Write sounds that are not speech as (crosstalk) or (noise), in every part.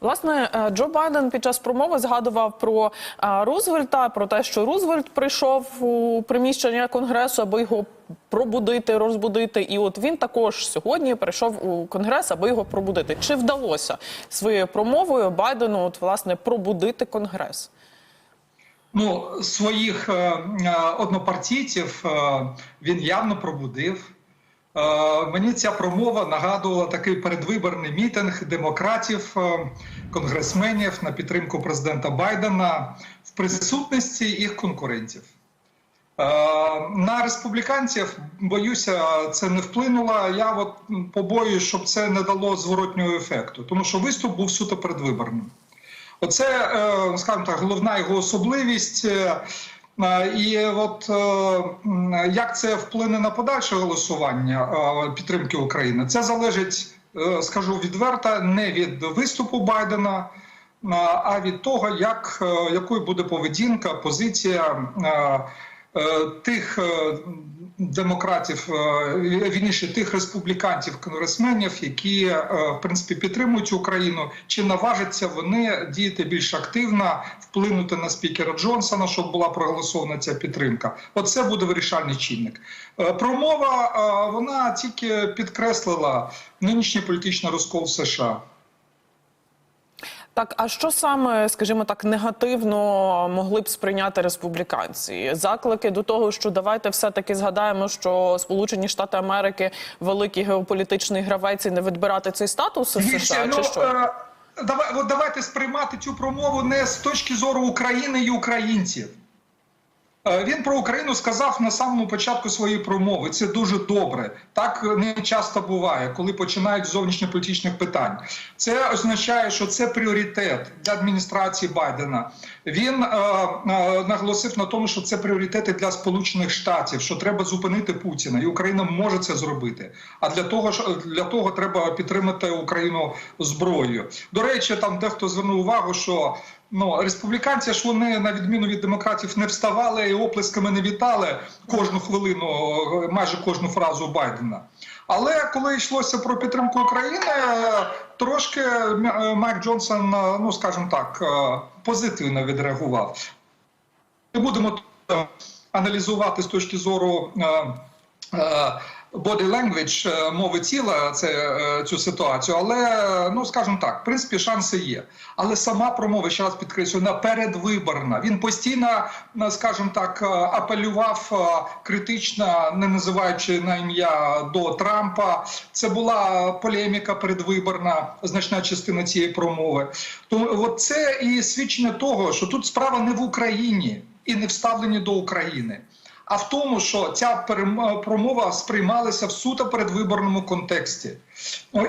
Власне, е, Джо Байден під час промови згадував про е, Рузвельта, про те, що Рузвельт прийшов у приміщення конгресу, аби його пробудити, розбудити. І от він також сьогодні прийшов у конгрес, аби його пробудити. Чи вдалося своєю промовою Байдену от власне пробудити конгрес? Ну, своїх е, е, однопартійців е, він явно пробудив. Е, Мені ця промова нагадувала такий передвиборний мітинг демократів, е, конгресменів на підтримку президента Байдена в присутності їх конкурентів. Е, На республіканців, боюся, це не вплинуло. Я от побоююсь, щоб це не дало зворотнього ефекту, тому що виступ був суто передвиборним. Оце, скажімо так, головна його особливість. Е, І от е, як це вплине на подальше голосування е, підтримки України, це залежить, скажу відверто, не від виступу Байдена, а від того, як, якою буде поведінка, позиція тих демократів, е, вірніше тих республіканців, конгресменів, які е, в принципі підтримують Україну, чи наважаться вони діяти більш активно, вплинути на спікера Джонсона, щоб була проголосована ця підтримка. Оце буде вирішальний чинник. Е, Промова вона тільки підкреслила нинішній політичний розкол в США. Так, а що саме, скажімо так, негативно могли б сприйняти республіканці? Заклики до того, що давайте все-таки згадаємо, що Сполучені Штати Америки великий геополітичний гравець і не відбирати цей статус США, ну, чи що? е, давай, от давайте сприймати цю промову не з точки зору України і українців. Е, Він про Україну сказав на самому початку своєї промови. Це дуже добре. Так не часто буває, коли починають зовнішньополітичних питань. Це означає, що це пріоритет для адміністрації Байдена. Він е, е, наголосив на тому, що це пріоритети для Сполучених Штатів, що треба зупинити Путіна, і Україна може це зробити. А для того для того треба підтримати Україну зброєю. До речі, там дехто звернув увагу, що Ну, республіканці ж вони на відміну від демократів не вставали і оплесками не вітали кожну хвилину, майже кожну фразу Байдена. Але коли йшлося про підтримку України, трошки Майк Джонсон, ну скажімо так, е, позитивно відреагував. Не будемо е, аналізувати з точки зору. Е, е, Body language, е, мови тіла, це е, цю ситуацію, але ну скажімо так, в принципі, шанси є. Але сама промова ще раз підкреслюю, вона передвиборна. Він постійно, е, скажімо так, е, апелював е, критично, не називаючи на ім'я до Трампа. Це була полеміка передвиборна, значна частина цієї промови. Тому от це і свідчення того, що тут справа не в Україні і не в ставленні до України а в тому, що ця перем- промова сприймалася в суто передвиборному контексті.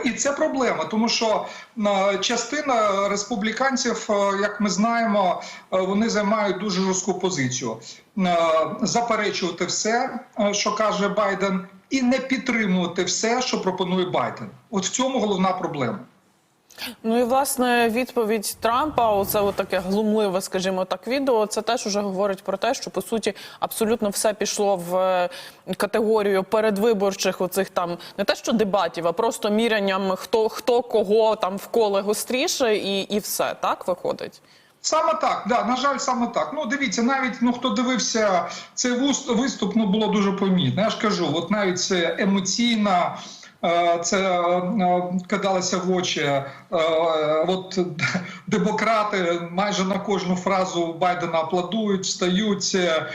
І це проблема, тому що е, частина республіканців, е, як ми знаємо, е, вони займають дуже жорстку позицію: Е, заперечувати все, е, що каже Байден, і не підтримувати все, що пропонує Байден. От в цьому головна проблема. Ну і власне відповідь Трампа, оце от таке глумливе, скажімо так, відео. Це теж уже говорить про те, що по суті абсолютно все пішло в е, категорію передвиборчих оцих там не те, що дебатів, а просто мірянням хто хто кого там вколе гостріше, і, і все так виходить. Саме так, да, на жаль, саме так. Ну дивіться, навіть ну хто дивився цей виступ, ну було дуже помітно. Я ж кажу, от навіть це емоційна. Е, Це е, кидалося в очі. Е, От (laughs) демократи майже на кожну фразу Байдена аплодують, встають, е,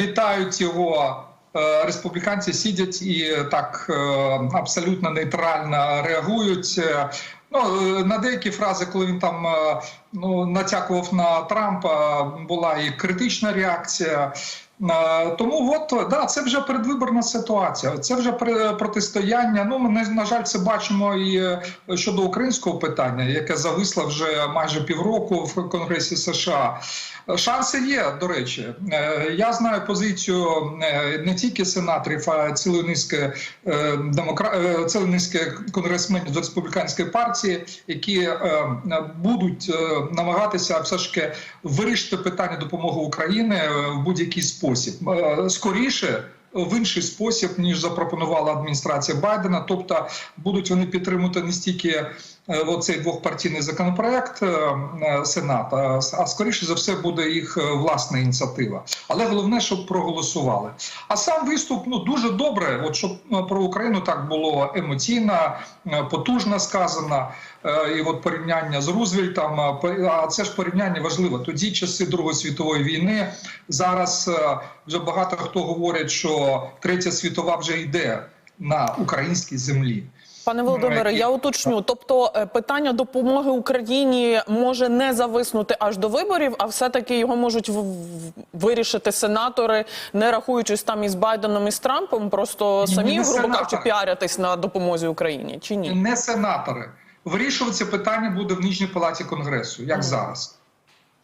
вітають його. Е, Республіканці сидять і так е, абсолютно нейтрально реагують. Е, Ну, е, на деякі фрази, коли він там е, ну, натякував на Трампа, була і критична реакція. Е, Тому от да, це вже передвиборна ситуація. Це вже протистояння. Ну ми на- жаль, це бачимо і е, щодо українського питання, яке зависло вже майже півроку в Конгресі США. Шанси є, до речі. Е, Я знаю позицію не тільки сенаторів, а цілої низки демокра... цілої низки конгресменів з республіканської партії, які будуть намагатися все ж таки вирішити питання допомоги України в будь-який спосіб. Е, Скоріше. В інший спосіб ніж запропонувала адміністрація Байдена, тобто будуть вони підтримувати не стільки е, оцей двохпартійний законопроект е, е, а, а скоріше за все буде їх е, власна ініціатива. Але головне, щоб проголосували. А сам виступ ну дуже добре. От щоб е, про Україну так було емоційно, е, потужно сказано. Е, І от порівняння з Рузвельтом, е, а це ж порівняння важливо. Тоді часи Другої світової війни. Зараз е, вже багато хто говорить, що третя світова вже йде на українській землі. Пане Володимире, я уточню. Тобто е, питання допомоги Україні може не зависнути аж до виборів, а все-таки його можуть вирішити сенатори, не рахуючись там із Байденом і з Трампом, просто самі, не грубо кажучи, піарятись на допомозі Україні чи ні? не сенатори. Вирішувати це питання буде в Нижній палаті Конгресу, як зараз.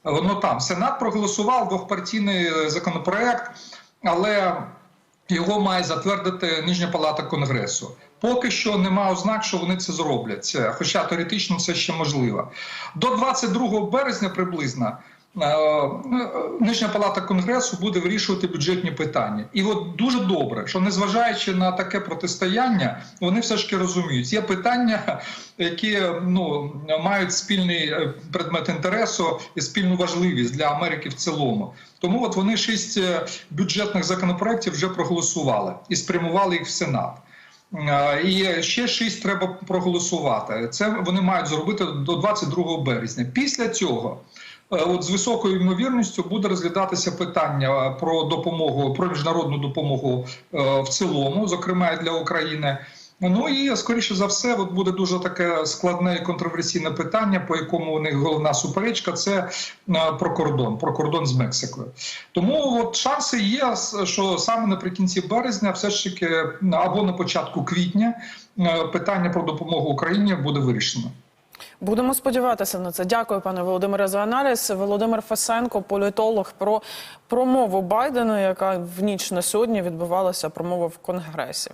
Воно там. Сенат проголосував двохпартійний е, законопроект, але його має затвердити Нижня палата Конгресу. Поки що немає ознак, що вони це зроблять. Хоча теоретично це ще можливо. До 22 березня приблизно. е, е, Нижня палата конгресу буде вирішувати бюджетні питання, і от дуже добре, що незважаючи на таке протистояння, вони все ж таки розуміють. Є питання, які ну мають спільний е, предмет інтересу і спільну важливість для Америки в цілому. Тому от вони шість бюджетних законопроєктів вже проголосували і спрямували їх в Сенат. І ще шість треба проголосувати. Це вони мають зробити до 22 березня. Після цього, е, от з високою ймовірністю, буде розглядатися питання про допомогу, про міжнародну допомогу е, в цілому, зокрема для України. Ну і скоріше за все, от буде дуже таке складне і контроверсійне питання, по якому у них головна суперечка це е, про кордон, про кордон з Мексикою. Тому от шанси є, що саме наприкінці березня, все ж таки, або на початку квітня, е, питання про допомогу Україні буде вирішено. Будемо сподіватися на це. Дякую, пане Володимире, за аналіз. Володимир Фесенко, політолог, про промову Байдена, яка в ніч на сьогодні відбувалася промова в Конгресі.